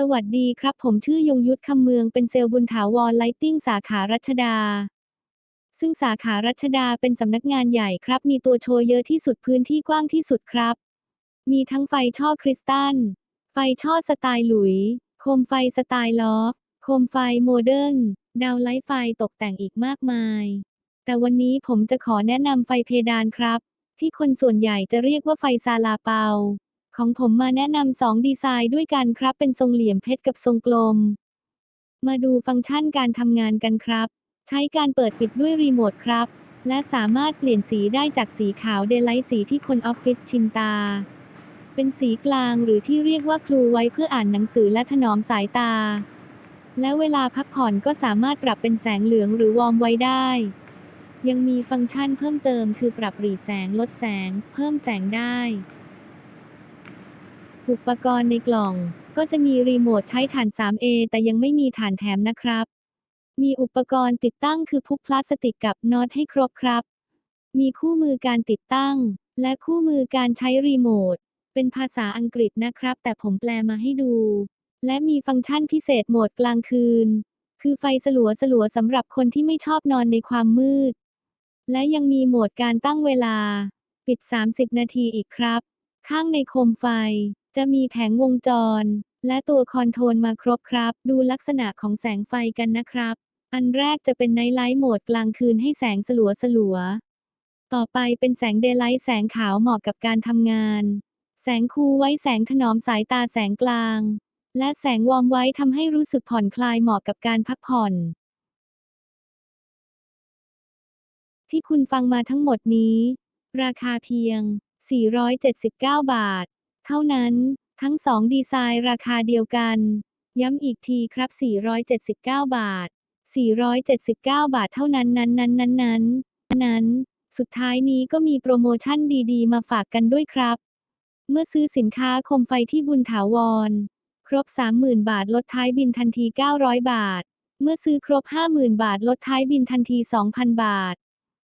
สวัสดีครับ ผมชื่อยงยุทธคำเมืองเป็นเซลล์บุญถาวรไลติ้งสาขารัชดา ซึ่งสาขารัชดาเป็นสำนักงานใหญ่ครับ มีตัวโชว์เยอะที่สุดพื้นที่กว้างที่สุดครับ มีทั้งไฟช่อคริสตัล ไฟช่อสไตล์หลุย โคมไฟสไตล์ลอฟ โคมไฟโมเดิร์น ดาวไลท์ไฟตกแต่งอีกมากมาย แต่วันนี้ผมจะขอแนะนำไฟเพดานครับ ที่คนส่วนใหญ่จะเรียกว่าไฟซาลาเปา ของผมมาแนะนำสองดีไซน์ด้วยกันครับ เป็นทรงเหลี่ยมเพชรกับทรงกลม มาดูฟังก์ชันการทำงานกันครับ ใช้การเปิดปิดด้วยรีโมทครับ และสามารถเปลี่ยนสีได้จากสีขาวเดลไลท์สีที่คนออฟฟิศชินตา เป็นสีกลางหรือที่เรียกว่าคลูไว้เพื่ออ่านหนังสือและถนอมสายตา และเวลาพักผ่อนก็สามารถปรับเป็นแสงเหลืองหรือวอร์มไว้ได้ยังมีฟังก์ชันเพิ่มเติมคือปรับหรี่แสงลดแสง เพิ่มแสงได้ อุปกรณ์ในกล่อง ก็จะมีรีโมทใช้ฐาน 3A แต่ยังไม่มีฐานแถมนะครับ มีอุปกรณ์ติดตั้งคือพุกพลาสติกกับน็อตให้ครบครับ มีคู่มือการติดตั้ง และคู่มือการใช้รีโมท เป็นภาษาอังกฤษนะครับ แต่ผมแปลมาให้ดู และมีฟังก์ชันพิเศษโหมดกลางคืน คือไฟสลัวสลัวสำหรับคนที่ไม่ชอบนอนในความมืด และยังมีโหมดการตั้งเวลา ปิด 30 นาทีอีกครับ ข้างในโคมไฟ จะมีแผงวงจร และตัวคอนโทรลมาครบครับ ดูลักษณะของแสงไฟกันนะครับ อันแรกจะเป็นไนท์ไลท์โหมดกลางคืนให้แสงสลัวสลัว ต่อไปเป็นแสงเดย์ไลท์แสงขาวเหมาะกับการทำงาน แสงคูลไว้แสงถนอมสายตาแสงกลาง และแสงวอร์มไว้ทำให้รู้สึกผ่อนคลายเหมาะกับการพักผ่อนที่คุณฟังมาทั้งหมดนี้ ราคาเพียง 479 บาท เท่านั้น ทั้งสองดีไซน์ราคาเดียวกัน ย้ำอีกทีครับ 479 บาท 479 บาทเท่านั้นนั้นนั้นนั้นนั้นนั้น สุดท้ายนี้ก็มีโปรโมชั่นดีๆ มาฝากกันด้วยครับ เมื่อซื้อสินค้าโคมไฟที่บุญถาวร ครบ 30,000 บาทลดท้ายบินทันที 900 บาท เมื่อซื้อครบ 50,000 บาทลดท้ายบินทันที 2,000 บาท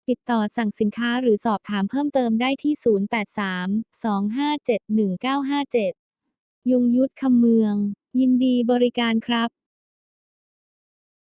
ติดต่อสั่งสินค้าหรือสอบถามเพิ่มเติมได้ที่ 083 257 1957 ยงยุทธคำเมือง ยินดีบริการครับ